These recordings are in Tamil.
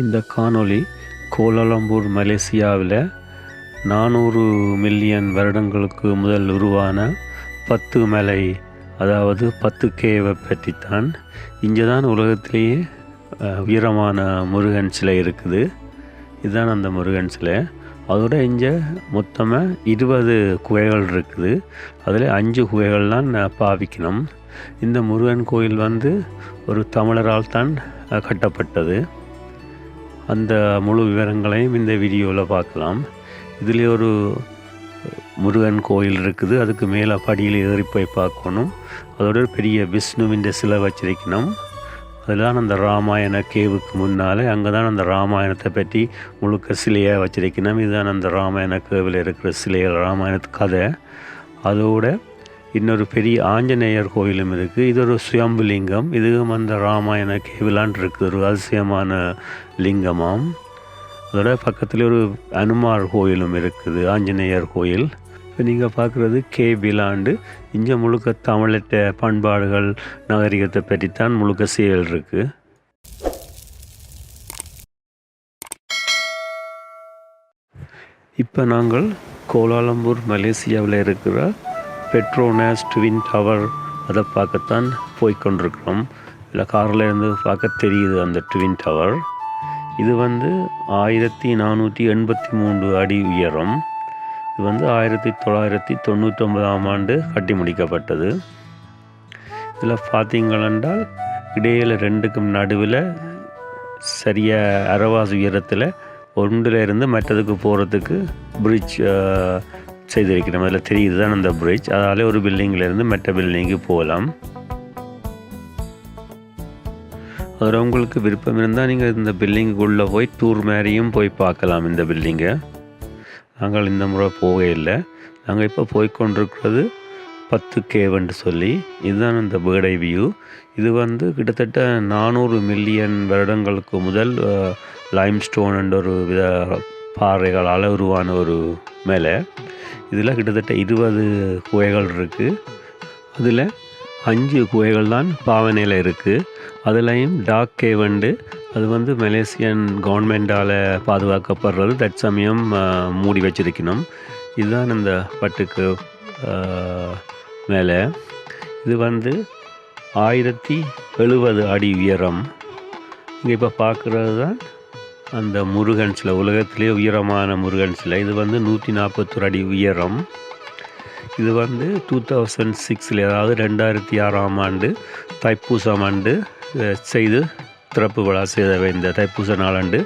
இந்த காணொளி கோலாலம்பூர் மலேசியாவில் நானூறு மில்லியன் வருடங்களுக்கு முதல் உருவான பத்து மலை அதாவது பத்து கேவை பற்றித்தான். இங்கே தான் உலகத்திலேயே உயரமான முருகன் சிலை இருக்குது. இதுதான் அந்த முருகன் சிலை. அதோட இங்கே மொத்தமாக இருபது குகைகள் இருக்குது. அதில் அஞ்சு குகைகள் தான் பாவிக்கணும். இந்த முருகன் கோயில் வந்து ஒரு தமிழரால் தான் கட்டப்பட்டது. அந்த முழு விவரங்களையும் இந்த வீடியோவில் பார்க்கலாம். இதில் ஒரு முருகன் கோயில் இருக்குது. அதுக்கு மேலே படியில் ஏறி போய் பார்க்கணும். அதோட பெரிய விஷ்ணுவின் சிலை வச்சிருக்கணும். அதுதான் அந்த ராமாயண கேவுக்கு முன்னால் அங்கே தான் அந்த ராமாயணத்தை பற்றி முழுக்க சிலையாக வச்சிருக்கணும். இதுதான் அந்த ராமாயண கேவில் இருக்கிற சிலைகள் ராமாயணத்து கதை. அதோட இன்னொரு பெரிய ஆஞ்சநேயர் கோயிலும் இருக்குது இது ஒரு சுயம்புலிங்கம். இதுவும் அந்த ராமாயண கேவிலான் இருக்குது ஒரு அதிசயமான லிங்கமாம். அதோட பக்கத்தில் ஒரு அனுமார் கோயிலும் இருக்குது. ஆஞ்சநேயர் கோயில். இப்போ நீங்கள் பார்க்குறது கே விலாண்டு இங்கே முழுக்க தமிழற்ற பண்பாடுகள் நாகரிகத்தை பற்றித்தான் முழுக்க செயல் இருக்குது இப்போ நாங்கள் கோலாலம்பூர் மலேசியாவில் இருக்கிற பெட்ரோனாஸ் ட்வின் டவர் அதை பார்க்கத்தான் போய்க்கொண்டிருக்கிறோம். இல்லை காரில் இருந்து பார்க்க தெரியுது அந்த ட்வின் டவர் இது வந்து ஆயிரத்தி நானூற்றி எண்பத்தி மூன்று அடி உயரம். இது வந்து ஆயிரத்தி தொள்ளாயிரத்தி தொண்ணூற்றொன்பதாம் ஆண்டு கட்டி முடிக்கப்பட்டது. இதில் பார்த்தீங்களென்றால் இடையில் ரெண்டுக்கும் நடுவில் சரியாக அரவாசி உயரத்தில் ஒன்றில் இருந்து மற்றதுக்கு போகிறதுக்கு பிரிட்ஜ் செய்திருக்கிறோம். அதில் தெரியுது தான் அந்த பிரிட்ஜ் அதாலே ஒரு பில்டிங்கிலேருந்து மெட்ட மற்ற பில்டிங்கு போகலாம். அதில் உங்களுக்கு விருப்பம் இருந்தால் நீங்கள் இந்த பில்டிங்குக்குள்ளே போய் டூர் மாதிரியும் போய் பார்க்கலாம் இந்த பில்டிங்கை நாங்கள் இந்த முறை போகவே இல்லை. நாங்கள் இப்போ போய்கொண்டிருக்கிறது பத்து கேவன்ட்டு சொல்லி. இதுதான் இந்த பேர்டை வியூ இது வந்து கிட்டத்தட்ட நானூறு மில்லியன் வருடங்களுக்கு முதல் லைம் ஸ்டோன் ஒரு வித பாறைகளால் உருவான ஒரு மேலே. இதில் கிட்டத்தட்ட இருபது குகைகள் இருக்குது அதில் அஞ்சு குகைகள் தான் பாவனையில் இருக்குது அதுலேயும் டாக் கேவண்டு அது வந்து மலேசியன் கவர்மெண்டால் பாதுகாக்கப்படுறது. தற்சமயம் மூடி வச்சிருக்கணும். இதுதான் இந்த பட்டுக்கு மேலே. இது வந்து ஆயிரத்தி எழுபது அடி உயரம். இங்கே இப்போ பார்க்குறது தான் அந்த முருகன் சிலை உலகத்திலே உயரமான முருகன் சிலை. இது வந்து நூற்றி நாற்பத்தொரு அடி உயரம். இது வந்து டூ தௌசண்ட் சிக்ஸில் அதாவது ரெண்டாயிரத்தி ஆறாம் ஆண்டு தைப்பூசம் ஆண்டு செய்து திறப்பு விழா செய்த இந்த தைப்பூச நாளாண்டு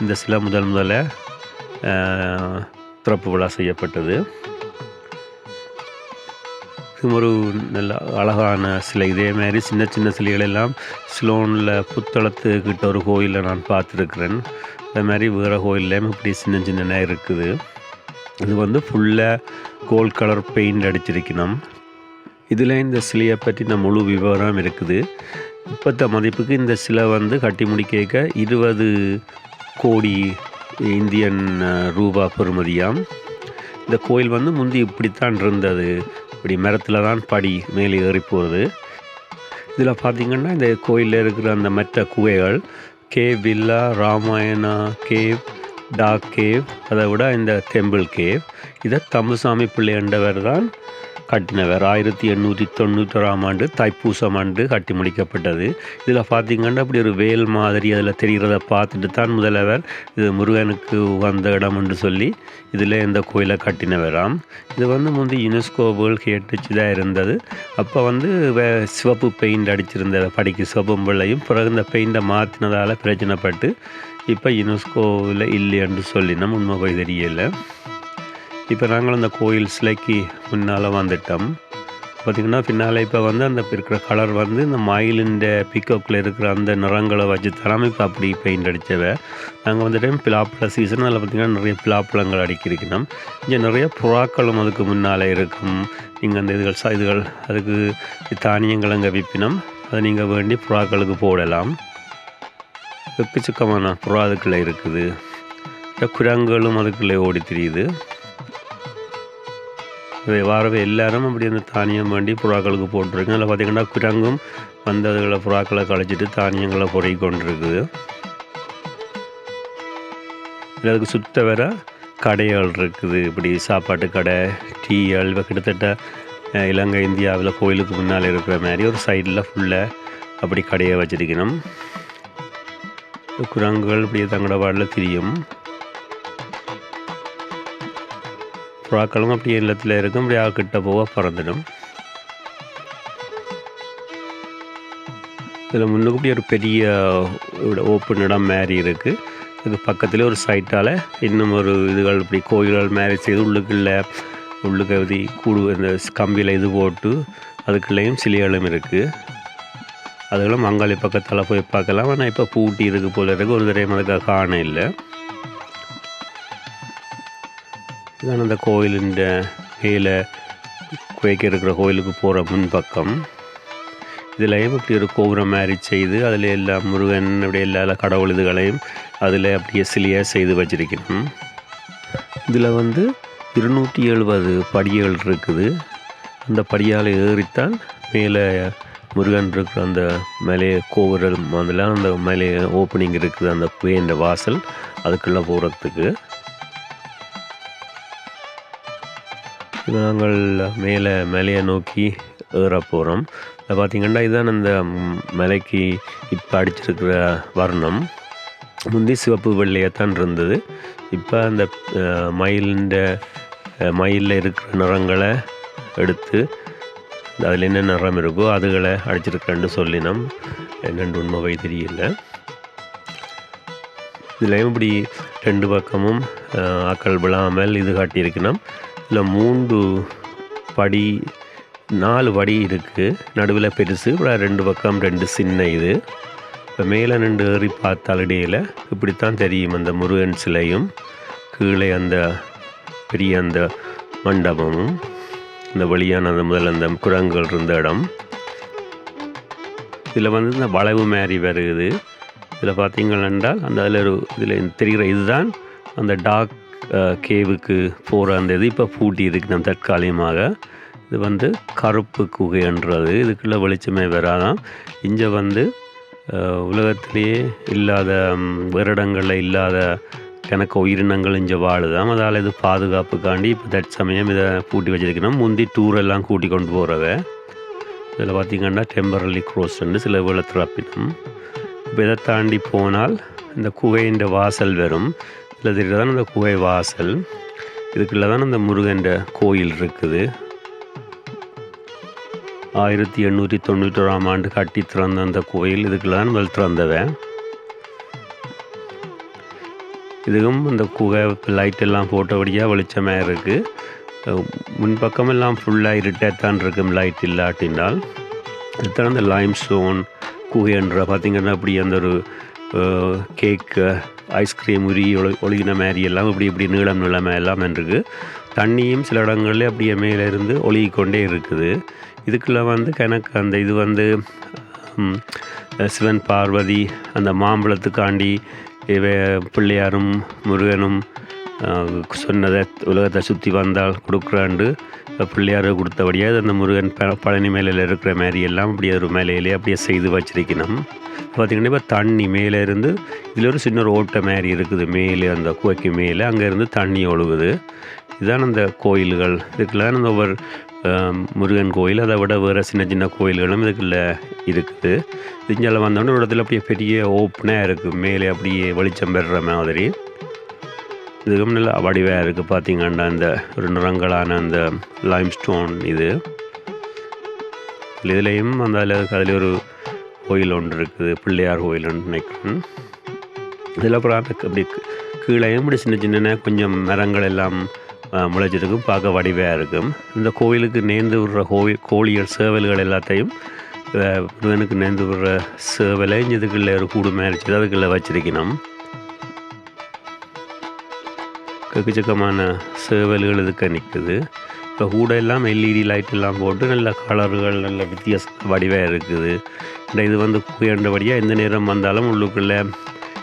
இந்த சிலை முதல் முதல்ல திறப்பு விழா செய்யப்பட்டது. இது ஒரு நல்ல அழகான சிலை. இதே மாதிரி சின்ன சின்ன சிலைகள் எல்லாம் ஸ்லோனில் புத்தளத்து கிட்ட ஒரு கோயிலில் நான் பார்த்துருக்குறேன். அதே மாதிரி வேறு கோயில்லையும் இப்படி சின்ன சின்ன இருக்குது. இது வந்து ஃபுல்லாக கோல்ட் கலர் பெயிண்ட் அடிச்சிருக்கணும். இதில் இந்த சிலையை பற்றின முழு விவரம் இருக்குது. இப்போத்த மதிப்புக்கு இந்த சிலை வந்து கட்டி முடிக்க இருபது கோடி இந்தியன் ரூபா பெறுமதியாம். இந்த கோயில் வந்து முந்தி இப்படித்தான் இருந்தது. இப்படி மரத்தில் தான் படி மேலே ஏறி போகிறது இதில் பார்த்தீங்கன்னா இந்த கோயிலில் இருக்கிற அந்த மற்ற குகைகள் கேவ் வில்லா ராமாயணா கேவ் டாக் கேவ் அதை விட இந்த டெம்பிள் கேவ் இதை தம்புசாமி பிள்ளை என்றவர் தான் கட்டினவர். ஆயிரத்தி எண்ணூற்றி தொண்ணூத்தொராம் ஆண்டு தைப்பூசம் ஆண்டு கட்டி முடிக்கப்பட்டது. இதில் பார்த்தீங்கன்னா அப்படி ஒரு வேல் மாதிரி அதில் தெரிகிறத பார்த்துட்டு தான் முதல்வர் இது முருகனுக்கு உகந்த இடம் என்று சொல்லி இதில் இந்த கோயிலை கட்டினவராம். இது வந்து முந்தி யுனெஸ்கோ வேர்ல்ட் ஹெரிட்டேஜ் தான் இருந்தது. அப்போ வந்து வே சிவப்பு பெயிண்ட் அடிச்சிருந்த படிக்கு சிவப்பும் பிள்ளையும் பிறகு இந்த பெயிண்டை மாற்றினதால் பிரச்சனைப்பட்டு இப்போ யுனெஸ்கோவில் இல்லைன்னு சொல்லி நம்ம உண்மை போய் தெரியலை. இப்போ நாங்கள் அந்த கோயில் சிலைக்கு முன்னால் வந்துட்டோம். பார்த்திங்கன்னா பின்னால் இப்போ வந்து அந்த இருக்கிற கலர் வந்து இந்த மயிலிൻ്റെ பிக்கோக்கில் இருக்கிற அந்த நிறங்களை வச்சு தராமல் இப்போ அப்படி பெயிண்ட் அடித்தவ. நாங்கள் வந்துட்டு பிலாப்பழ சீசன் அதில் பார்த்திங்கன்னா நிறைய பிலாப்பழங்கள் அடிக்கிருக்கணும். இங்கே நிறைய புறாக்களும் அதுக்கு முன்னால் இருக்கும். நீங்கள் அந்த இதுகள் ச- இதுகள் அதுக்கு தானியங்கள் அங்கே விற்பினோம் அதை நீங்கள் வேண்டி புறாக்களுக்கு போடலாம். எக்கச்சக்கமான புறா அதுக்குள்ளே இருக்குது. இந்த குரங்குகளும் அதுக்குள்ளே ஓடி தெரியுது. வாரவே எல்லாரும் அப்படி அந்த தானியம் வேண்டி புறாக்களுக்கு போட்டிருக்கு. அதில் பார்த்திங்கன்னா குரங்கும் வந்து அதுகளை புறாக்களை கழிச்சிட்டு தானியங்களை பொறுக்கி கொண்டிருக்குது. அதுக்கு சுத்த வர கடைகள் இருக்குது. இப்படி சாப்பாட்டு கடை டீகள் இப்போ கிட்டத்தட்ட இலங்கை இந்தியாவில் கோயிலுக்கு முன்னால் இருக்கிற மாதிரி ஒரு சைடில் ஃபுல்லாக அப்படி கடையை வச்சிருக்கணும். குரங்குகள் இப்படி தங்களோட வாடல திரியும். புறாக்களும் அப்படியே இல்லத்தில் இருக்கும். அப்படியே கிட்ட போக பறந்துடும். இதில் முன்னுக்கு ஒரு பெரிய ஓப்பன் இடம் மாதிரி இருக்குது இது பக்கத்தில் ஒரு சைட்டால் இன்னும் ஒரு இதுகள் இப்படி கோயில்கள் மாதிரி செய்து உள்ளுக்குள்ள உள்ளுக்கு இது கூடு இந்த கம்பியில் இது போட்டு அதுக்குள்ளேயும் சிலைகளும் இருக்குது அதுகளும் மங்காளி பக்கத்தில் போய் பார்க்கலாம். ஆனால் இப்போ பூட்டி இருக்குது போல இருக்கு. ஒரு தடவை அதுக்காக காண இல்லை. இதுதான் அந்த கோயிலின் மேலே குவைக்க இருக்கிற கோயிலுக்கு போகிற முன்பக்கம். இதுலேயும் இப்படி ஒரு கோபுரம் மாதிரி செய்து அதில் எல்லா முருகன் அப்படி எல்லா கடவுள் இதுகளையும் அதில் அப்படியே சிலையாக செய்து வச்சிருக்கணும். இதில் வந்து இருநூற்றி எழுபது படிகள் இருக்குது. அந்த படியால் ஏறித்தான் மேலே முருகன் இருக்கிற அந்த மேலே கோபுரம் அதில் அந்த மேலே ஓப்பனிங் இருக்குது அந்த புயன்ற வாசல் அதுக்குள்ளே போகிறதுக்கு இப்போ நாங்கள் மேலே மலையை நோக்கி ஏற போகிறோம் இதை பார்த்திங்கன்னா இதுதான் அந்த மலைக்கு இப்போ அடிச்சிருக்கிற வர்ணம். முந்தி சிவப்பு வெள்ளையத்தான் இருந்தது. இப்போ அந்த அஹ், மயிலில் இருக்கிற நிறங்களை எடுத்து அதில் என்ன நிறம் இருக்கோ அதுகளை அடிச்சிருக்கேன்னு சொல்லினோம். என்னென்று உண்மை தெரியல. இதுலேயும் இப்படி ரெண்டு பக்கமும் ஆக்கள் விழாமல் இது காட்டியிருக்கணும். இதில் மூன்று படி நாலு படி இருக்குது நடுவில் பெருசு ரெண்டு பக்கம் ரெண்டு சின்ன இது. இப்போ மேலே நின்று ஏறி பார்த்தால் இடையில் இப்படித்தான் தெரியும் அந்த முருகன் சிலையும் கீழே அந்த பெரிய அந்த மண்டபமும் இந்த வழியான அந்த முதல் அந்த குரங்குகள் இருந்த இடம். இதில் வந்து இந்த வளைவு மாதிரி வருகுது இதில் பார்த்தீங்கன்னா அந்த அதில் ஒரு இதில் தெரிகிற இதுதான் அந்த டாக் கேவுக்கு போகிற அந்த இது இப்போ பூட்டி இருக்கு நம்ம தற்காலிகமாக இது வந்து கருப்பு குகைன்றது. இதுக்குள்ளே வெளிச்சமே வராதான் இங்கே வந்து உலகத்திலேயே இல்லாத வருடங்களில் வேறு இடங்களில் இல்லாத கணக்கு உயிரினங்கள் இங்கே வாழுதாம். அதால் இது பாதுகாப்புக்காண்டி இப்போ தற்சமயம் இதை பூட்டி வச்சிருக்கணும் முந்தி டூர் எல்லாம் கூட்டி கொண்டு போகிறவ இதில் பார்த்திங்கன்னா டெம்பரலி க்ரோஸ்ன்னு சில வேலை திறப்பினும் இப்போ இதை தாண்டி போனால் இந்த குகையின் வாசல் வரும். இல்லை தெரியுது தான் அந்த குகை வாசல் இதுக்குள்ள தான் அந்த முருகன்ற கோயில் இருக்குது. ஆயிரத்தி எண்ணூற்றி தொண்ணூற்றோராம் ஆண்டு கட்டி திறந்த அந்த கோயில் இதுக்குள்ள தான் முதல் திறந்தவன் இதுவும் இந்த குகை லைட் எல்லாம் போட்டபடியாக வெளிச்சமாக இருக்குது முன்பக்கமெல்லாம் ஃபுல்லாக இருட்டாக இருக்கும் லைட் இல்லாட்டினால். இதுதான் அந்த லைம் ஸ்டோன் குகைன்ற பார்த்திங்கன்னா அப்படி அந்த ஒரு கேக்கு ஐஸ்கிரீம் உரி ஒளி ஒழுகின மாதிரி எல்லாம் இப்படி இப்படி நீளம் நீளமாக எல்லாம் இருக்குது தண்ணியும் சில இடங்களில் அப்படியே மேலே இருந்து ஒழுகிக்கொண்டே இருக்குது. இதுக்குள்ளே வந்து கணக்கு அந்த இது வந்து சிவன் பார்வதி அந்த மாம்பழத்துக்காண்டி இவ பிள்ளையாரும் முருகனும் சொன்னதை உலகத்தை சுற்றி வந்தால் கொடுக்குறாண்டு பிள்ளையார் கொடுத்தபடியாக அந்த முருகன் ப- பழனி மேலையில் இருக்கிற மாதிரி எல்லாம் அப்படியே ஒரு மேலையிலே அப்படியே செய்து வச்சிருக்கணும். பார்த்திங்கன்னா இப்போ தண்ணி மேலே இருந்து இதில் ஒரு சின்ன ஒரு ஓட்டை மாதிரி இருக்குது. மேலே அந்த குவைக்கு மேலே அங்கே இருந்து தண்ணி ஒழுகுது. இதுதான் அந்த கோயில்கள். இதுக்கெல்லாம் அந்த ஒவ்வொரு முருகன் கோயில் அதை விட வேறு சின்ன சின்ன கோயில்களும் இதுக்குள்ள இருக்குது. இஞ்சால வந்தோடனே ஒரு இடத்துல அப்படியே பெரிய ஓப்பனாக இருக்குது மேலே அப்படியே வெளிச்சம் பெறுற மாதிரி. இதுக்கும் நல்ல வடிவாக இருக்குது பார்த்தீங்கன்னா அந்த ஒரு நிறங்களான அந்த லைம் ஸ்டோன் இது. இதுலேயும் அந்த அதில் அதில் ஒரு கோயில் ஒன்று இருக்குது பிள்ளையார் கோயில் ஒன்று நினைக்கிறேன். இதில் அப்புறம் அந்த அப்படி கீழேயும் இப்படி சின்ன சின்ன கொஞ்சம் மரங்கள் எல்லாம் முளைச்சிருக்கும் பார்க்க வடிவாக இருக்கும். இந்த கோயிலுக்கு நேர்ந்து விடுற கோயில் கோழிகள் சேவல்கள் எல்லாத்தையும் அஹ், முருகனுக்கு நேர்ந்து விடுற சேவலை இதுக்குள்ளே ஒரு கூடு மேரிச்சு அதுக்குள்ளே வச்சிருக்கணும். எக்கச்சக்கமான சேவல்கள் இதுக்கு நிற்குது இப்போ கூட எல்லாம் எல்இடி லைட் எல்லாம் போட்டு நல்ல கலர்கள் நல்ல வித்தியாச வடிவாக இருக்குது. இந்த இது வந்து குயண்டபடியாக எந்த நேரம் வந்தாலும் உள்ளுக்குள்ளே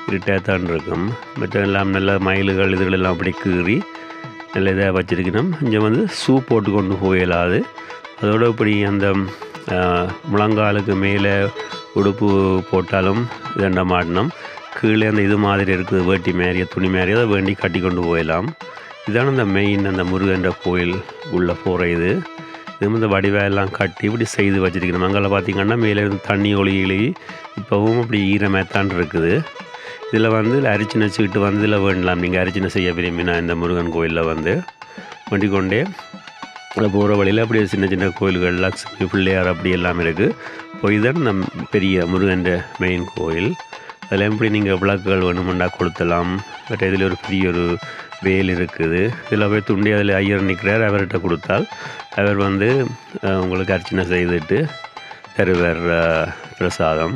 இருட்டாக தான் இருக்கும். மற்ற எல்லாம் நல்ல மயில்கள் இதுகள் எல்லாம் அப்படி கீறி நல்ல இதாக வச்சுருக்கணும். இங்கே வந்து ஷூ போட்டு கொண்டு போயிடலாது அதோடு இப்படி அந்த முழங்காலுக்கு மேலே உடுப்பு போட்டாலும் இதண்ட மாட்டணும் கீழே அந்த இது மாதிரி இருக்குது வேட்டி மாரிய துணி மாரி அதை வேண்டி கட்டி கொண்டு போயிடலாம் இதான இந்த மெயின் அந்த முருகன்ற கோயில் உள்ளே போகிற இது. இது இந்த வடிவெல்லாம் கட்டி இப்படி செய்து வச்சுருக்கணும். அங்கே பார்த்தீங்கன்னா மேலே இருந்து தண்ணி ஒளியிலே இப்போவும் அப்படி ஈரமேத்தான் இருக்குது. இதில் வந்து அரிச்சினை சீட்டு வந்து இதில் வேண்டலாம். நீங்கள் அரிச்சினை செய்ய விரும்பினா இந்த முருகன் கோயிலில் வந்து. வேண்டிக் கொண்டே போகிற வழியில் அப்படியே சின்ன சின்ன கோயில்கள் லக்ஷ்மி பிள்ளையார் அப்படி எல்லாம் இருக்குது போய் தான் நம் பெரிய முருகன்ற மெயின் கோயில். அதில் எப்படி நீங்கள் விளக்குகள் வேணுமெண்டா கொளுத்தலாம்? பட் இதில் ஒரு பெரிய ஒரு வேல் இருக்குது. இதில் போய் துண்டி அதில் ஐயர் நிற்கிறார். அவர்கிட்ட கொடுத்தால் அவர் வந்து உங்களுக்கு அர்ச்சனை செய்துட்டு தருவர் பிரசாதம்.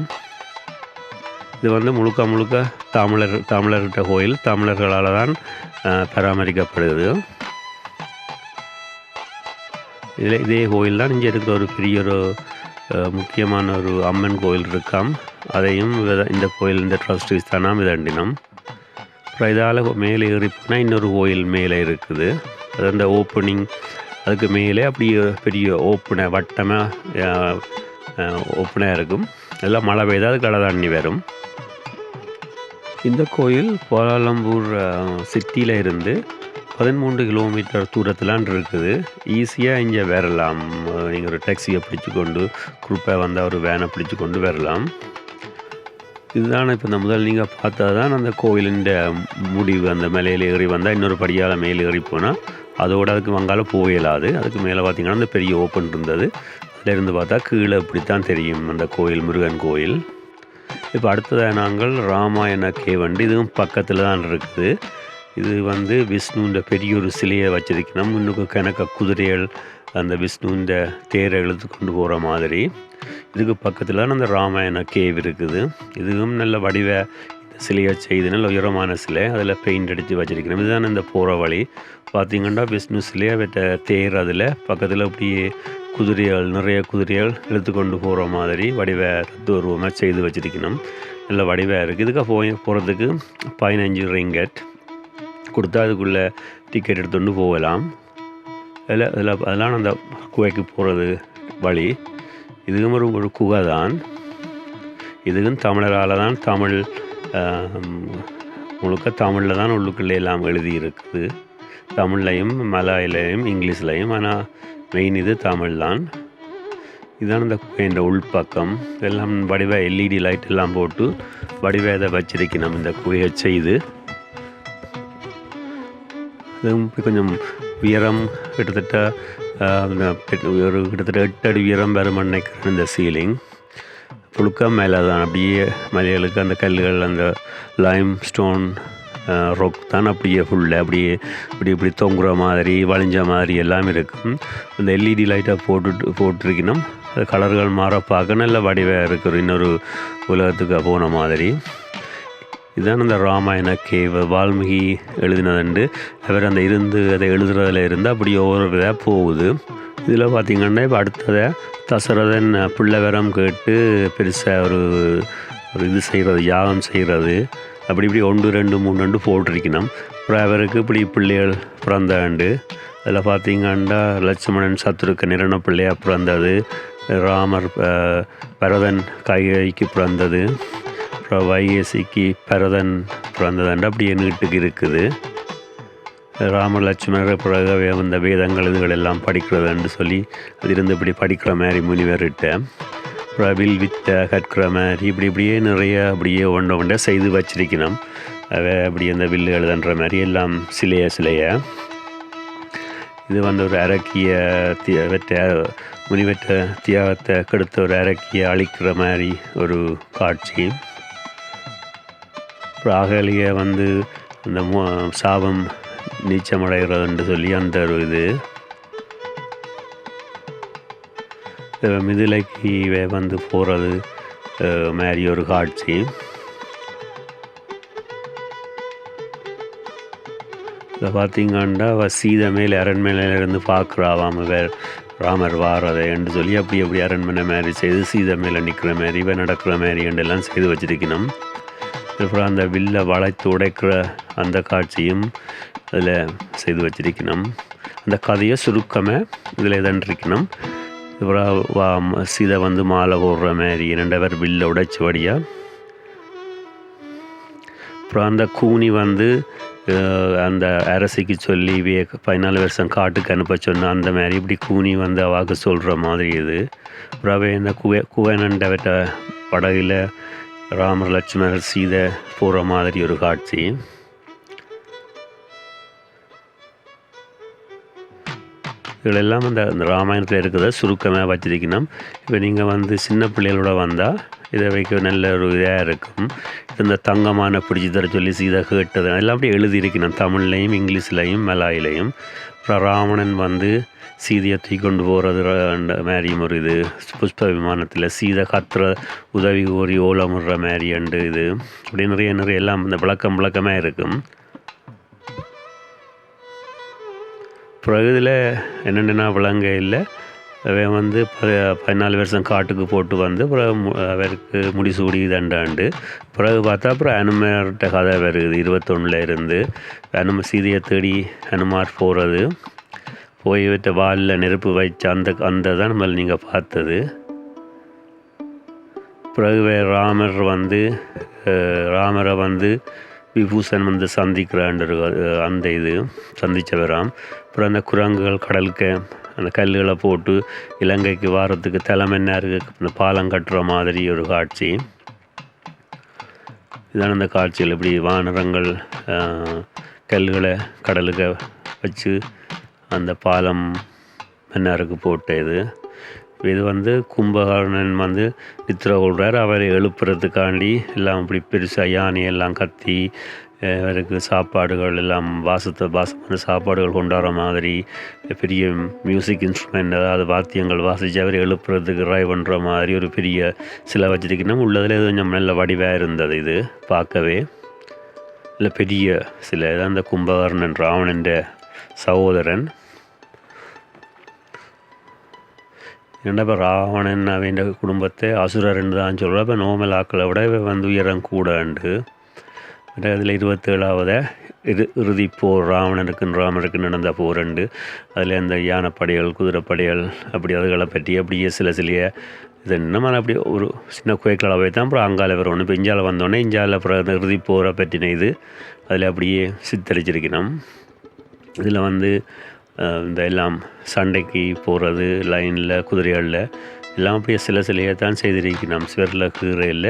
இது வந்து முழுக்க முழுக்க தமிழர் தமிழர்கிட்ட கோயில். தமிழர்களால் தான் பராமரிக்கப்படுது. இதில் இதே கோயில் தான் இங்கே இருக்கிற ஒரு பெரிய ஒரு முக்கியமான ஒரு அம்மன் கோயில் இருக்காம். அதையும் இந்த கோயில் இந்த ட்ரஸ்டீஸ் தானாம் இதண்டினம் அப்புறம் இதால் மேலே ஏறி போனால் இன்னொரு கோயில் மேலே இருக்குது. அது அந்த ஓப்பனிங் அதுக்கு மேலே அப்படியே பெரிய ஓப்பனை வட்டமாக ஓப்பனாக இருக்கும். எல்லாம் மழை பெய்தால் அது கடை தண்ணி வரும். இந்த கோயில் கோலாலம்பூர் சிட்டியில் இருந்து பதிமூன்று கிலோமீட்டர் தூரத்திலான் இருக்குது ஈஸியாக இங்கே வரலாம். நீங்கள் ஒரு டாக்ஸியை பிடிச்சு கொண்டு குரூப்பாக வந்தால் ஒரு வேனை பிடிச்சு கொண்டு வரலாம். இதுதான் இப்போ இந்த முதல் நீங்கள் பார்த்தா தான் அந்த கோவிலின் முடிவு. அந்த மலையில் ஏறி வந்தால் இன்னொரு படியால் மேலே ஏறி போனால் அதோட அதுக்கு வங்கால போயிடாது அதுக்கு மேலே பார்த்தீங்கன்னா அந்த பெரிய ஓப்பன் இருந்தது. அதிலிருந்து பார்த்தா கீழே இப்படித்தான் தெரியும் அந்த கோயில் முருகன் கோயில். இப்போ அடுத்ததாக நாங்கள் ராமாயண கேவண்டு இதுவும் பக்கத்தில் தான் இருக்குது. இது வந்து விஷ்ணுன்ற பெரிய ஒரு சிலையை வச்சிருக்கணும். இன்னும் கணக்க குதிரைகள் அந்த விஷ்ணுன்ற தேரை இழுத்து கொண்டு போகிற மாதிரி. இதுக்கு பக்கத்தில் அந்த ராமாயண கேவ் இருக்குது. இதுவும் நல்ல வடிவ சிலையை செய்து நல்ல உயரமான சிலை. அதில் பெயிண்ட் அடித்து வச்சிருக்கணும். இதுதான் இந்த போகிற வழி. பார்த்திங்கன்னா விஷ்ணு சிலையை வெட்ட தேர் அதில் பக்கத்தில் அப்படியே குதிரைகள் நிறைய குதிரைகள் இழுத்து கொண்டு போகிற மாதிரி வடிவ தத்துவமாக செய்து வச்சிருக்கணும். நல்ல வடிவாக இருக்குது இதுக்காக போய் போகிறதுக்கு பதினஞ்சு ரிங்கட். கொடுத்தா அதுக்குள்ளே டிக்கெட் எடுத்துகிட்டு போகலாம். அதில் அதில் அதெல்லாம் அந்த குகைக்கு போகிறது வழி. இதுவும் ஒரு ஒரு குகை தான் இதுவும் தமிழரால் தான் தமிழ் முழுக்க தமிழில் தான் உள்ளுக்குள்ளே எல்லாம் எழுதியிருக்குது. தமிழ்லையும் மலாயிலையும் இங்கிலீஷ்லையும் ஆனால் மெயின் இது தமிழ் தான் இதுதான் இந்த குகையின் உள்பக்கம். எல்லாம் வடிவ எல்இடி லைட் எல்லாம் போட்டு வடிவ இதை வச்சிருக்கணும் இந்த குகையை செய்து கொஞ்சம் உயரம் கிட்டத்தட்ட பெட்- ஒரு கிட்டத்தட்ட எட்டு அடி உயரம் வரும் நினைக்கிறேன் இந்த சீலிங் புழுக்க மேலே தான் அப்படியே மலைகளுக்கு அந்த கல்லுகள் அந்த லைம் ஸ்டோன் ரொக் தான் அப்படியே ஃபுல்லாக அப்படியே இப்படி இப்படி தொங்குற மாதிரி வளைஞ்ச மாதிரி எல்லாம் இருக்கும். இந்த எல்இடி லைட்டாக போட்டுட்டு போட்டிருக்கணும். அது கலர்கள் மாற பார்க்க நல்ல வடிவாக இருக்கிற இன்னொரு உலகத்துக்கு போன மாதிரி. இதுதான் அந்த ராமாயண கேவ் வால்மீகி எழுதினதுண்டு. அவர் அந்த இருந்து அதை எழுதுறதுல இருந்து அப்படி ஒவ்வொரு இதாக போகுது. இதில் பார்த்தீங்கன்னா இப்போ அடுத்ததை தசரதன் பிள்ளைவரம் கேட்டு பெருசாக ஒரு ஒரு இது செய்கிறது யாகம் செய்கிறது அப்படி இப்படி ஒன்று ரெண்டு மூணு ரெண்டு போட்டிருக்கணும். அப்புறம் அவருக்கு இப்படி பிள்ளைகள் பிறந்தாண்டு அதில் பார்த்திங்கன்னா லட்சுமணன் சத்ருக்க நிரண பிள்ளையாக பிறந்தது. ராமர் பரதன் கைகைக்கு பிறந்தது. இப்போ வைகேசிக்கு பரதன் பிறந்ததாண்டு அப்படியே நீட்டுக்கு இருக்குது. ராமலட்சுமணர் பிறகு அந்த வேதங்கள் இதுகள் எல்லாம் படிக்கிறதுன்னு சொல்லி அதிலிருந்து இப்படி படிக்கிற மாதிரி முனிவர்கிட்ட பிரபில் வில் வித்த கற்கிற மாதிரி இப்படி இப்படியே நிறைய அப்படியே ஒன்றை ஒன்றை செய்து வச்சிருக்கணும். அவை அப்படி அந்த வில்லு எழுதுன்ற மாதிரி எல்லாம் சிலைய சிலைய. இது வந்து ஒரு அரக்கிய திய முனிவற்ற தியாகத்தை கெடுத்த ஒரு அரக்கிய அழிக்கிற மாதிரி ஒரு காட்சி. ராகலியை வந்து அந்த மு- சாபம் நீச்சமடைகிறதுன்னு சொல்லி அந்த ஒரு இது. மிதிலைக்கு வந்து போகிறது மாதிரி ஒரு காட்சி. இதை பார்த்தீங்கன்னா சீதை மேலே அரண்மனையிலேருந்து பார்க்குறாவாம் வேற ராமர் வாரதைன்னு சொல்லி அப்படி அப்படி அரண்மனை மாதிரி செய்து சீதை மேலே நிற்கிற மாதிரி இவன் நடக்கிற மாதிரி எல்லாம் செய்து வச்சிருக்கணும். அப்புறம் அந்த வில்லை வளைத்து உடைக்கிற அந்த காட்சியும் அதில் செய்து வச்சிருக்கணும். அந்த கதையை சுருக்கமாக இதில் இதன்றிருக்கணும். அப்புறம் வா- சீதை வந்து மாலை போடுற மாதிரி ரெண்டு பேர் வில்லை உடைச்சபடியாக அப்புறம் அந்த கூனி வந்து அஹ், அந்த அரசிக்கு சொல்லி வே பதினாலு வருஷம் காட்டுக்கு அனுப்ப சொன்ன அந்த மாதிரி இப்படி கூனி வந்து அவாக்கு சொல்கிற மாதிரி இது. அப்புறம் அவை இந்த குவே குவேனண்டவற்ற படகில் ராமர் லட்சுமணர் சீதை போகிற மாதிரி ஒரு காட்சி. இதெல்லாம் அந்த ராமாயணத்தில் இருக்கிறத சுருக்கமாக வச்சிருக்கணும். இப்போ நீங்கள் வந்து சின்ன பிள்ளைகளோட வந்தால் இதை வைக்க நல்ல ஒரு இதாக இருக்கும். இந்த தங்கமான பிடிச்சி தர சொல்லி சீதா கேட்டது எல்லாம் அப்படியே எழுதியிருக்கணும். தமிழ்லையும் இங்கிலீஷ்லையும் மலாயிலையும் அப்புறம் ராவணன் வந்து சீதையை தூக்கி கொண்டு போகிறது மாதிரியும் ஒரு இது புஷ்ப விமானத்தில் சீதை கத்துற உதவி கோரி ஓலமுடுற மாதிரி அண்டு இது அப்படி நிறைய நிறைய எல்லாம் இந்த விளக்கம் விளக்கமாக இருக்கும். பிறகு இதில் என்னென்னா விளங்க இல்லை. அவன் வந்து பதினாலு வருஷம் காட்டுக்கு போட்டு வந்து பிறகு அவருக்கு முடிசூடி தண்டாண்டு. பிறகு பார்த்தா அப்புறம் அனுமார்கிட்ட கதை வருது இருபத்தொன்னில் இருந்து. அனும சீதையை தேடி அனுமார் போகிறது போய் விட்ட வாலில் நெருப்பு வச்ச அந்த அந்த தான் நம்ம நீங்கள் பார்த்தது. பிறகு ராமர் வந்து ராமரை வந்து விபூஷன் வந்து சந்திக்கிறான்ற அந்த இது சந்தித்தவராம் அப்புறம் அந்த குரங்குகள் கடலுக்கு அந்த கல்லுகளை போட்டு இலங்கைக்கு வாரத்துக்கு தலைமன்னாருக்கு இந்த பாலம் கட்டுற மாதிரி ஒரு காட்சி. இதான அந்த காட்சிகள். இப்படி வானரங்கள் கல்லுகளை கடலுக்கு வச்சு அந்த பாலம் மன்னருக்கு போட்ட இது இது வந்து கும்பகர்ணன் வந்து நித்திர கொள்கிறார் அவரை எழுப்புறதுக்காண்டி எல்லாம் இப்படி பெருசாக யானையெல்லாம் கத்தி அவருக்கு சாப்பாடுகள் எல்லாம் வாசத்தை வாசமான சாப்பாடுகள் கொண்டாடுற மாதிரி பெரிய மியூசிக் இன்ஸ்ட்ருமெண்ட் அதாவது வாத்தியங்கள் வாசித்து அவர் எழுப்புறதுக்கு ட்ரை பண்ணுற மாதிரி ஒரு பெரிய சிலை வச்சிருக்கணும் உள்ளதில் கொஞ்சம் நல்ல வடிவாக இருந்தது இது பார்க்கவே. இல்லை பெரிய சிலை. தான் அந்த கும்பகர்ணன் ராவணன்ற சகோதரன். ஏன்னா இப்போ ராவணன் அவன் குடும்பத்தை அசுரர்னு தான் சொல்கிறோம் இப்போ நோமல் ஆக்களை விட வந்து உயரம் கூடண்டு அதில் இருபத்தேழாவத இது இறுதி போர் ராவணனுக்கு ராமனுக்கு நடந்த போரண்டு அதில் அந்த யானைப்படைகள் குதிரைப்படைகள் அப்படி அதுகளை பற்றி அப்படியே சில சிலைய இது நம்ம அப்படி ஒரு சின்ன குயக்களவை தான் அப்புறம் அங்கால வரும் இப்போ இஞ்சால வந்தோடனே இஞ்சால அப்புறம் இறுதி போரை பற்றின இது. அதில் அப்படியே சித்தரிச்சிருக்கணும். இதில் வந்து இந்த எல்லாம் சண்டைக்கு போகிறது லைனில் குதிரைகளில் எல்லாம் அப்படியே சில சிலையை தான் செய்திருக்கணும் சிவரில் கீரையில்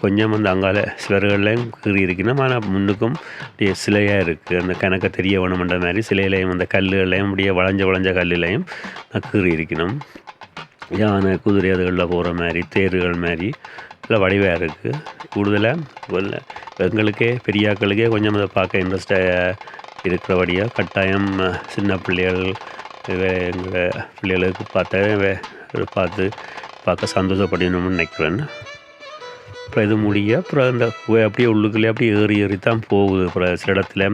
கொஞ்சம் வந்து அங்கால சிவர்களையும் கீறி இருக்கணும் ஆனால் முன்னுக்கும் அப்படியே சிலையாக இருக்குது அந்த கணக்க தெரிய வேணுமென்ற மாதிரி சிலையிலையும் அந்த கல்லுகளையும் அப்படியே வளைஞ்ச வளைஞ்ச கல்லுலையும் கீறி இருக்கணும் யானை குதிரை அதுகளில் போகிற மாதிரி தேர்கள் மாதிரி எல்லாம் வடிவாக இருக்குது கூடுதலாக எங்களுக்கே பெரியாக்களுக்கே கொஞ்சம் அதை பார்க்க இன்ட்ரெஸ்டாக இருக்கிறபடியாக கட்டாயம் சின்ன பிள்ளைகள் எங்கள் பிள்ளைகளுக்கு பார்த்த பார்த்து பார்க்க சந்தோஷப்படணும்னு நினைக்கிறேன். அப்புறம் இது முடிய அப்புறம் அந்த அப்படியே உள்ளுக்குள்ளே அப்படியே ஏறி ஏறி தான் போகுது. அப்புறம் சில இடத்துல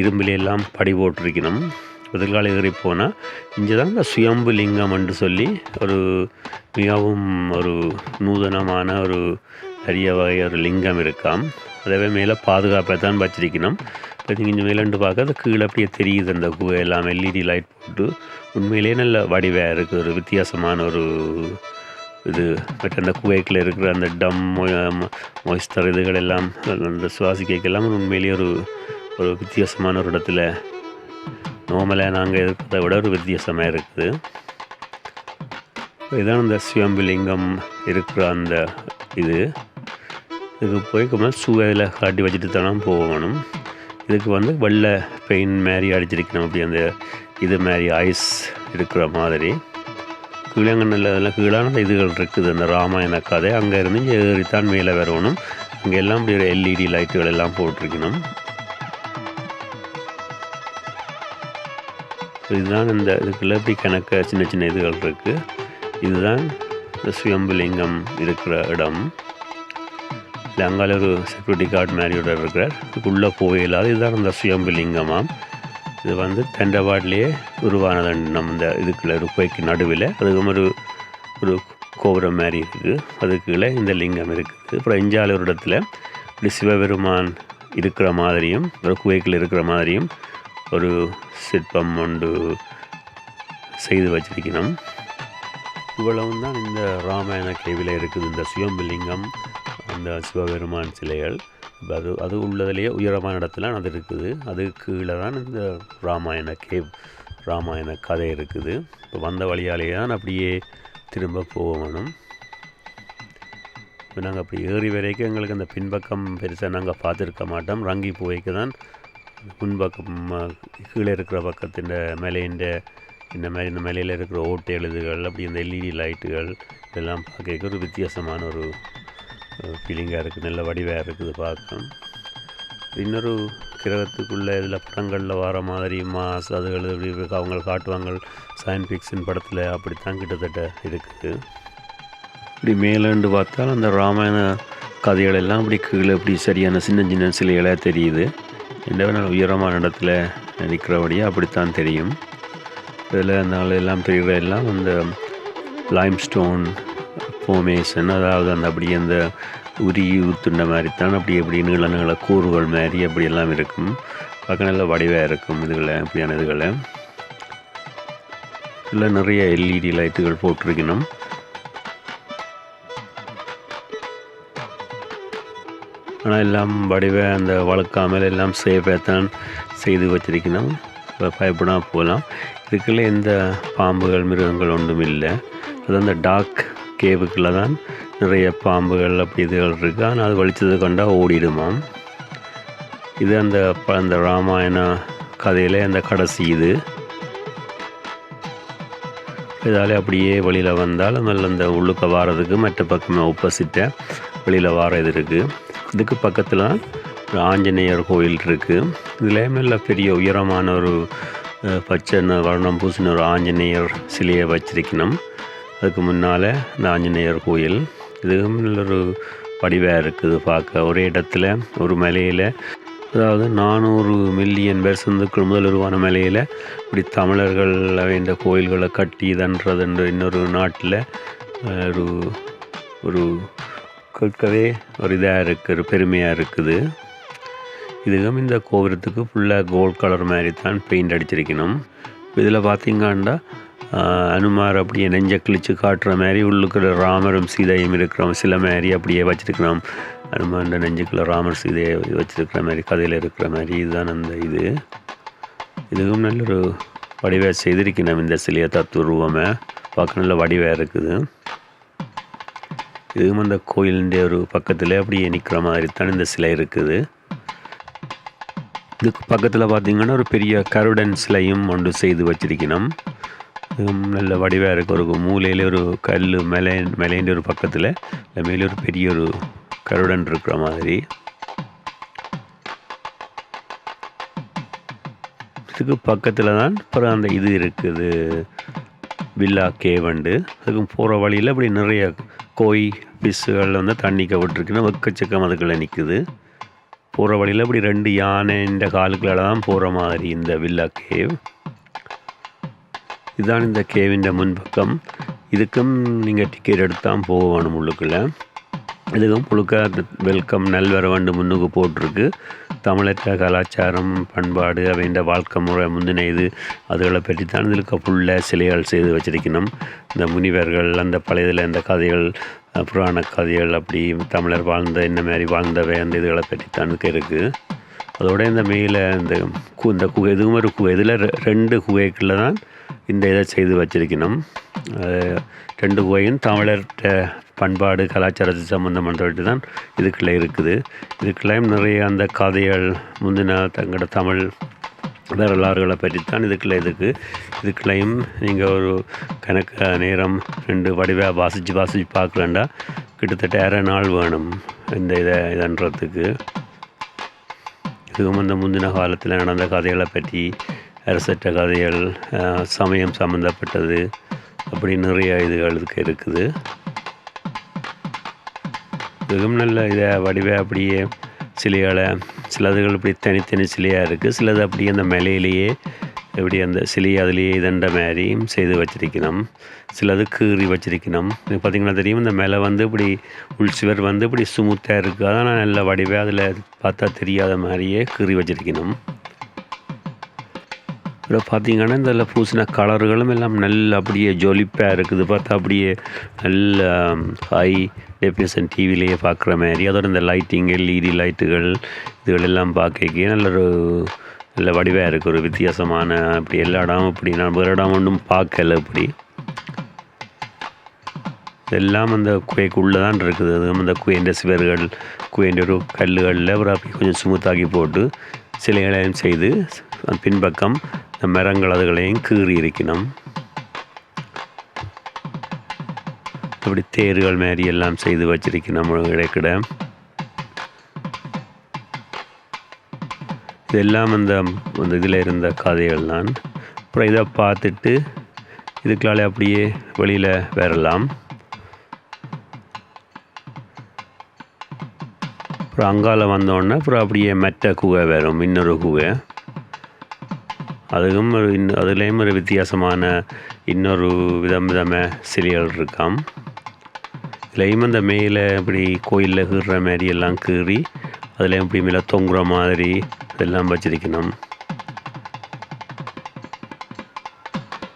இரும்பில எல்லாம் படி போட்டிருக்கணும். எதிர்கால ஏறி போனால் இங்கே தான் இந்த சுயம்பு லிங்கம் என்று சொல்லி ஒரு மிகவும் ஒரு நூதனமான ஒரு அரிய வகை ஒரு லிங்கம் இருக்காம். அதவே மேலே பாதுகாப்பை தான் வச்சிருக்கணும். இப்போ நீங்கள் இங்கே மேலேண்டு பார்க்க அது கீழே அப்படியே தெரியுது அந்த குகை எல்லாம் எல்இடி லைட் போட்டு. உண்மையிலேயே நல்ல வடிவாக இருக்குது ஒரு வித்தியாசமான ஒரு இது. பட் அந்த குவைக்கில் இருக்கிற அந்த டம் மொய்ஸ்டர் இதுகள் எல்லாம் அந்த சுவாசிக்கைக்கெல்லாம் உண்மையிலேயே ஒரு ஒரு வித்தியாசமான ஒரு இடத்துல. நார்மலாக நாங்கள் இருக்கிறத விட ஒரு வித்தியாசமாக இருக்குது. இதான் அந்த சிவம்பிலிங்கம் இருக்கிற அந்த இது. இதுக்கு போய் கொஞ்சம் சுவையில் காட்டி வச்சுட்டு தானே போகணும். இதுக்கு வந்து வெள்ளை பெயின் மாதிரி அடிச்சிருக்கணும். அப்படி அந்த இது மாதிரி ஐஸ் இருக்கிற மாதிரி. கீழங்கண்ணில் அதெல்லாம் கீழான இதுகள் இருக்குது. அந்த ராமாயண கதை. அங்கே இருந்து இங்கே ஏறித்தான் மேலே வரணும். அங்கே எல்லாம் இப்படி எல்இடி லைட்டுகள் எல்லாம் போட்டிருக்கணும். இதுதான் இந்த இதுக்குள்ள இப்படி கணக்க சின்ன சின்ன இதுகள் இருக்குது இதுதான் இந்த சுயம்புலிங்கம் இருக்கிற இடம். வீட்டில் அங்கால ஒரு செக்யூரிட்டி கார்டு மாதிரியோட இருக்கிறார். இதுக்குள்ளே போயிடாது இதுதான் அந்த சுயம்புலிங்கமாம். இது வந்து தண்டவாட்லேயே உருவானது நம்ம இந்த இதுக்குள்ள ஒரு குகைக்கு நடுவில். அதுக்கும் ஒரு ஒரு கோபுரம் மாதிரி இருக்குது. அதுக்குள்ளே இந்த லிங்கம் இருக்குது. அப்புறம் இஞ்சால ஒரு இடத்துல இப்படி சிவபெருமான் இருக்கிற மாதிரியும் ஒரு குகைக்குள்ள இருக்கிற மாதிரியும் ஒரு சிற்பம் ஒன்று செய்து வச்சிருக்கணும். இவ்வளவும் தான் இந்த ராமாயண கேவில இருக்குது இந்த சுயம்புலிங்கம். இந்த சிவபெருமான் சிலைகள். அது அது உள்ளதுலேயே உயரமான இடத்துல அது இருக்குது. அது கீழே தான் இந்த ராமாயண கேவ் ராமாயண கதை இருக்குது. இப்போ வந்த வழியாலேயே தான் அப்படியே திரும்ப போகணும். இப்போ நாங்கள் அப்படி ஏறி வரைக்கும் எங்களுக்கு அந்த பின்பக்கம் பெருசாக நாங்கள் பார்த்துருக்க மாட்டோம். ரங்கி போய்க்கு தான் முன்பக்கம் கீழே இருக்கிற பக்கத்தின் மேலேண்ட இந்த மாதிரி இந்த மேலையில் இருக்கிற ஓட்டை எழுதுகள் அப்படி இந்த எல்இடி லைட்டுகள் இதெல்லாம் பார்க்க ஒரு வித்தியாசமான ஒரு ஃபீலிங்காக இருக்குது நல்ல வடிவாக இருக்குது பார்க்க இன்னொரு கிரகத்துக்குள்ளே இதில் படங்களில் வர மாதிரி மாஸ் அதுகள் இப்படி அவங்க காட்டுவாங்க சயின் ஃபிக்ஷன் படத்தில் அப்படித்தான் கிட்டத்தட்ட இருக்குது இப்படி மேலேண்டு பார்த்தால் அந்த ராமாயண கதைகள் எல்லாம் அப்படி கீழே இப்படி சரியான சின்ன சின்ன சிலைகளாக தெரியுது. என்ன உயரமான இடத்துல நிற்கிறபடியாக அப்படித்தான் தெரியும். இதில் அதனால எல்லாம் தெரிகிற எல்லாம் அந்த லைம்ஸ்டோன் ஃபோமேஷன் அதாவது அந்த அப்படியே அந்த உரி ஊத்துண்ட மாதிரி தான் அப்படி எப்படி நீள நீள கூறுகள் மாதிரி அப்படி எல்லாம் இருக்கும். பார்க்க நல்ல வடிவாக இருக்கும் இதுகளை அப்படியான இதுகளை. இதில் நிறைய எல்இடி லைட்டுகள் போட்டிருக்கணும். ஆனால் எல்லாம் வடிவை அந்த வளர்க்காமல் எல்லாம் சேஃபாக தான் செய்து வச்சிருக்கணும். இப்போ போகலாம். இதுக்குள்ளே எந்த பாம்புகள் மிருகங்கள் ஒன்றும் இல்லை. அது அந்த டார்க் கேவுக்குள்ளே தான் நிறைய பாம்புகள் அப்படி இதுகள் இருக்குது ஆனால் அது வலிச்சது கண்டால் ஓடிடுமாம். இது அந்த ப- அந்த ராமாயண கதையில் அந்த கடைசி இது. இதால் அப்படியே வெளியில் வந்தால் நல்ல அந்த உள்ளுக்க வாரதுக்கு மற்ற பக்கமே ஆப்போசிட்டை வெளியில் வார இது இருக்குது இதுக்கு பக்கத்தில் ஆஞ்சநேயர் கோயில் இருக்குது இதில் நல்ல பெரிய உயரமான ஒரு பச்சை வர்ணம் பூசின ஒரு ஆஞ்சநேயர் சிலையை வச்சிருக்கணும். அதுக்கு முன்னால் இந்த ஆஞ்சநேயர் கோயில் இதுவும் நல்ல ஒரு வடிவாக இருக்குது பார்க்க. ஒரே இடத்துல ஒரு மலையில் அதாவது நானூறு மில்லியன் வருஷத்துக்கு முதல் உருவான மலையில் இப்படி தமிழர்கள் இந்த கோயில்களை கட்டி இதன்றதுன்ற இன்னொரு நாட்டில் ஒரு ஒரு கேட்கவே ஒரு இதாக இருக்குது ஒரு பெருமையாக இருக்குது. இதுவும் இந்த கோபுரத்துக்கு ஃபுல்லாக கோல்ட் கலர் மாதிரி தான் பெயிண்ட் அடிச்சிருக்கணும். இதில் பார்த்திங்காண்டா அனுமார் அப்படியே நெஞ்சை கிழிச்சு காட்டுற மாதிரி உள்ளுக்குள்ள ராமரும் சீதையும் இருக்கிறோம் சில மாதிரி அப்படியே வச்சுருக்கிறோம் அனுமான் நெஞ்சுக்குள்ள ராமர் சீதையை வச்சிருக்கிற மாதிரி கதையில் இருக்கிற மாதிரி. இதுதான் அந்த இது. இதுவும் நல்ல ஒரு வடிவாக செய்திருக்கணும் இந்த சிலையை தத்துருவமே பார்க்க நல்ல வடிவாக இருக்குது. இதுவும் அந்த கோயிலுடைய ஒரு பக்கத்தில் அப்படியே நிற்கிற மாதிரி தான் இந்த சிலை இருக்குது. இதுக்கு பக்கத்தில் பார்த்தீங்கன்னா ஒரு பெரிய கருடன் சிலையும் ஒன்று செய்து வச்சிருக்கணும். நல்ல வடிவாக இருக்கு. ஒரு மூலையில் ஒரு கல் மேலே மேலேண்ட ஒரு பக்கத்தில் மேலே ஒரு பெரிய ஒரு கருடன் இருக்கிற மாதிரி. இதுக்கு பக்கத்தில் தான் அப்புறம் அந்த இது இருக்குது. வில்லா கேவண்டு. அதுக்கு போகிற வழியில் இப்படி நிறைய கோய் பிஸ்ஸுகள் வந்து தண்ணிக்க விட்டுருக்குன்னா வெக்கச்சக்கம் அதுக்குள்ளே நிற்குது போகிற வழியில் இப்படி ரெண்டு யானை இந்த காலுக்குள்ள தான் போகிற மாதிரி இந்த வில்லா கேவ். இதுதான் இந்த கேவின் முன்பக்கம். இதுக்கும் நீங்கள் டிக்கெட் எடுத்தால் தான் போகணும் உள்ளுக்குள்ளே. இதுக்கும் முழுக்க வெல்கம் நல்வரவண்டு முன்னுக்கு போட்டிருக்கு. தமிழற்ற கலாச்சாரம் பண்பாடு அவைண்ட வாழ்க்கை முறை முந்தின இது அதுகளை பற்றி தான் இதில் ஃபுல்லாக சிலைகள் செய்து வச்சிருக்கணும். இந்த முனிவர்கள் அந்த பழையதில் இந்த கதைகள் புராண கதைகள் அப்படி தமிழர் வாழ்ந்த என்ன மாதிரி வாழ்ந்தவை அந்த இதுகளை பற்றி தான் இருக்குது அதோட இந்த மேலே இந்த கு இந்த குகை இதுவும் ஒரு குகை. இதில் ரெ- ரெண்டு குகைக்குள்ள தான் இந்த இதை செய்து வச்சிருக்கணும். அஹ், ரெண்டு கோயும் தமிழர் பண்பாடு கலாச்சாரத்து சம்மந்தப்பட்டு தான் இதுக்குள்ளே இருக்குது. இதுக்குள்ளேயும் நிறைய அந்த கதைகள் முந்தின தங்களோட தமிழ் வரலாறுகளை பற்றித்தான் இதுக்குள்ளே இதுக்கு இதுக்குள்ளேயும் நீங்கள் ஒரு கணக்கு நேரம் ரெண்டு வடிவாக வாசித்து வாசித்து பார்க்கலண்டா கிட்டத்தட்ட அரை நாள் வேணும் இந்த இதை இதன்றதுக்கு. இதுவும் அந்த முந்தின காலத்தில் நடந்த கதைகளை பற்றி அரசற்ற கதைகள் சமயம் சம்மந்தப்பட்டது அப்படி நிறைய இதுகளுக்கு இருக்குது. மிகவும் நல்ல இதை வடிவ அப்படியே சிலைகளை சிலதுகள் இப்படி தனித்தனி சிலையாக இருக்குது சிலது அப்படியே அந்த மலையிலேயே இப்படி அந்த சிலையை அதுலேயே இதண்ட மாதிரியும் செய்து வச்சிருக்கணும். சிலது கீறி வச்சிருக்கணும். பார்த்திங்கன்னா தெரியும் இந்த மேலே வந்து இப்படி உள் சுவர் வந்து இப்படி சுமுத்தாக இருக்குது அதான் நல்ல வடிவே அதில் பார்த்தா தெரியாத மாதிரியே கீறி வச்சிருக்கணும். இதில் பார்த்தீங்கன்னா இதில் பூசின கலர்களும் எல்லாம் நல்ல அப்படியே ஜொலிப்பாக இருக்குது. பார்த்தா அப்படியே நல்ல ஹை டெஃபினேஷன் டிவிலேயே பார்க்குற மாதிரி. அதோட இந்த லைட்டிங் எல்இடி லைட்டுகள் இதுகள் எல்லாம் பார்க்க நல்ல ஒரு நல்ல வடிவாக இருக்குது ஒரு வித்தியாசமான அப்படி எல்லா இடமும் இப்படி நான் வேறு இடம் ஒன்றும் பார்க்கல இப்படி. எல்லாம் அந்த குகைக்குள்ளே தான் இருக்குது. அது அந்த குயன்ற சிவர்கள் குயன்ற ஒரு கல்லுகளில் ஒரு அப்படி கொஞ்சம் சுமுத்தாக்கி போட்டு சிலைகளையும் செய்து பின்பக்கம் இந்த மரங்கள் அதுகளையும் கீறி இருக்கணும் அப்படி தேர்கள் மாதிரி எல்லாம் செய்து வச்சிருக்கணும் இடைக்கிட இதெல்லாம் அந்த அந்த இதில் இருந்த கதைகள் தான். அப்புறம் இதை பார்த்துட்டு இதுக்களால் அப்படியே வெளியில் வரலாம். அப்புறம் அங்கால வந்தோடனே அப்புறம் அப்படியே மெட்ட குகை வரும் இன்னொரு குகை. அதுக்கும் ஒரு இன் அதுலேயும் ஒரு வித்தியாசமான இன்னொரு விதம் விதமாக சிலைகள் இருக்காம். இதுலேயும் அந்த மேலே இப்படி கோயிலில் கீறுற மாதிரி எல்லாம் கீறி அதுலேயும் இப்படி மேலே தொங்குற மாதிரி இதெல்லாம் வச்சிருக்கணும்.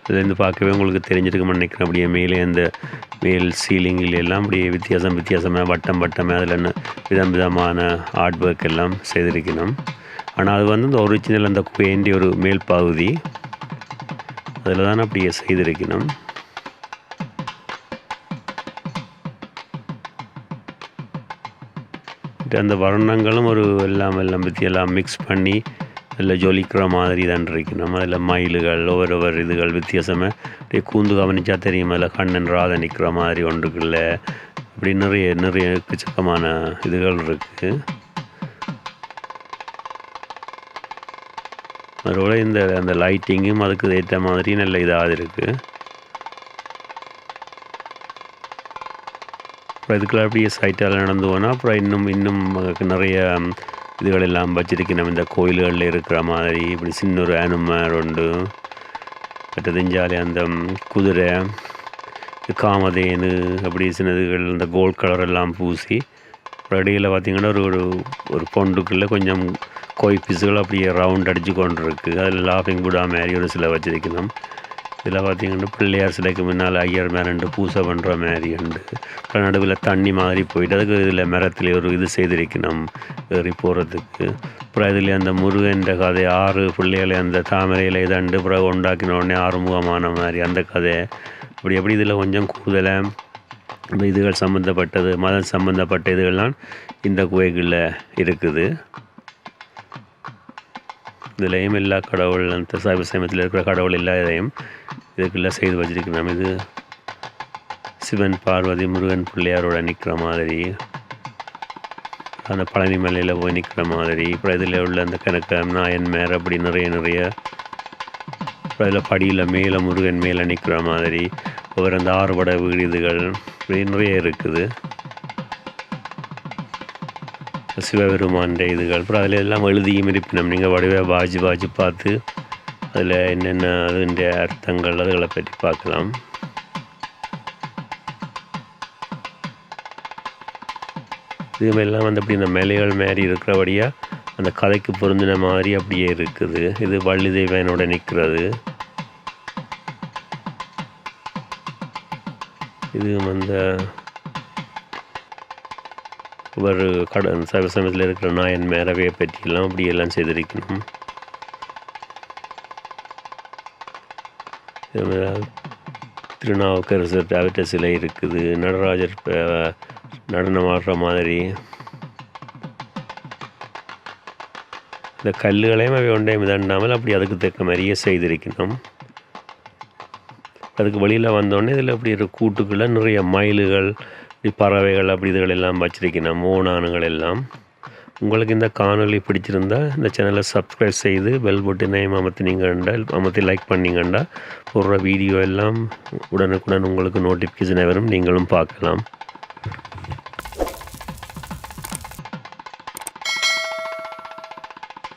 இதுலேருந்து பார்க்கவே உங்களுக்கு தெரிஞ்சிருக்கும்னு நினைக்கிறேன். அப்படியே மேலே அந்த மேல் சீலிங்கில் எல்லாம் அப்படியே வித்தியாசம் வித்தியாசமாக வட்டம் வட்டமாக அதில் என்ன விதம் விதமான ஆர்ட் ஒர்க் எல்லாம் செய்திருக்கணும். ஆனால் அது வந்து இந்த ஒரிஜினல் அந்த வேண்டி ஒரு மேல் பகுதி. அதில் தான் அப்படியே செய்திருக்கணும். அந்த வர்ணங்களும் ஒரு எல்லாம் எல்லாம் பற்றி எல்லாம் மிக்ஸ் பண்ணி நல்ல ஜொலிக்கிற மாதிரி தான் நம்ம அதில் மயில்கள் ஒவ்வொரு ஒவ்வொரு இதுகள் வித்தியாசமாக அப்படியே கூந்து கவனிச்சா தெரியும் அதில் கண்ணன் ராதை நிற்கிற மாதிரி ஒன்றுக்குள்ள அப்படி நிறைய நிறைய எக்கச்சக்கமான இதுகள் இருக்குது அதோட இந்த அந்த லைட்டிங்கும் அதுக்கு ஏற்ற மாதிரி நல்ல இதாக இருக்குது அப்புறம் இதுக்குள்ள அப்படியே சைட்டால் நடந்து போனால் அப்புறம் இன்னும் இன்னும் நிறைய இதுகளெல்லாம் வச்சிருக்கணும் இந்த கோயில்களில் இருக்கிற மாதிரி இப்படி சின்ன ஒரு அனுமர் உண்டு மற்றதுஞ்சாலே அந்த குதிரை காமதேனு அப்படி சின்னதுகள் இந்த கோல்ட் கலர் எல்லாம் பூசி அடியில் பார்த்திங்கன்னா ஒரு ஒரு ஒரு பொண்டுக்குள்ளே கொஞ்சம் கோய் பீஸுகள் அப்படியே ரவுண்ட் அடித்து கொண்டு இருக்குது அதில் லாஃபிங் புடா மாதிரி ஒரு சில வச்சிருக்கணும். இதில் பார்த்திங்கன்னா பிள்ளையார் சிலைக்கு முன்னால் ஐயர் மேரண்டு பூசை பண்ணுற மாதிரி உண்டு. அப்புறம் நடுவில் தண்ணி மாதிரி போயிட்டு அதுக்கு இதில் மரத்தில் ஒரு இது செய்திருக்கணும் ஏறி போகிறதுக்கு அப்புறம் இதில் அந்த முருகன்ற கதை ஆறு பிள்ளைகளை அந்த தாமரையில் இதண்டு பிறகு உண்டாக்கின உடனே ஆறுமுகமான மாதிரி அந்த கதை. அப்படி எப்படி இதில் கொஞ்சம் கூடுதலாக இந்த இதுகள் சம்மந்தப்பட்டது மதம் சம்மந்தப்பட்ட இதுகள்லாம் இந்த குகைகளில் இருக்குது. இதுலேயும் எல்லா கடவுள் அந்த சைவ சமயத்தில் இருக்கிற கடவுள் எல்லா இதையும் இதுக்கெல்லாம் செய்து வச்சிருக்கிறோம் இது சிவன் பார்வதி முருகன் பிள்ளையாரோட நிற்கிற மாதிரி அந்த பழனி மலையில் போய் நிற்கிற மாதிரி அப்புறம் இதில் உள்ள அந்த கணக்க நாயன் மேர் அப்படி நிறைய நிறைய அப்புறம் இதில் படியில் மேலே முருகன் மேலே நிற்கிற மாதிரி ஒவ்வொரு அந்த ஆறுபட வீடுகள் இப்படி நிறைய இருக்குது. சிவபெருமான் இதுகள் அப்புறம் அதில் எல்லாம் எழுதியும் இருப்பினம். நீங்கள் வடிவே வாஜி வாஜி பார்த்து அதில் என்னென்ன அதுடைய அர்த்தங்கள் அதுகளை பற்றி பார்க்கலாம். இதுமெல்லாம் வந்து அப்படி இந்த மேலைகள் மாரி இருக்கிறபடியாக அந்த கதைக்கு பொருந்தின மாதிரி அப்படியே இருக்குது. இது வள்ளி தெய்வனோட நிற்கிறது. இது அந்த ஒரு கடன் சைவ சமயத்தில் இருக்கிற நாயன் மேரவையை பற்றியெல்லாம் அப்படியெல்லாம் செய்திருக்கணும். திருநாவுக்கரசர் அவற்ற சிலை இருக்குது நடராஜர் நடனம் ஆடுற மாதிரி. இந்த கல்லுகளையும் அவை ஒன்றையும் மிதண்டாமல் அப்படி அதுக்கு தக்க மாதிரியே செய்திருக்கணும். அதுக்கு வெளியில் வந்தோடனே இதில் அப்படி இருக்கிற கூட்டுக்குள்ளே நிறைய மயில்கள் பறவைகள் அப்படி இதுகள் எல்லாம் வச்சிருக்கணும் மோனானுகள் எல்லாம். உங்களுக்கு இந்த காணொலி பிடிச்சிருந்தா இந்த சேனலை சப்ஸ்கிரைப் செய்து பெல் பட்டனையும் அமர்த்தினீங்கண்டா அமர்த்தி லைக் பண்ணிங்கண்டா போடுற வீடியோ எல்லாம் உடனுக்குடன் உங்களுக்கு நோட்டிஃபிகேஷன் வரும். நீங்களும் பார்க்கலாம்.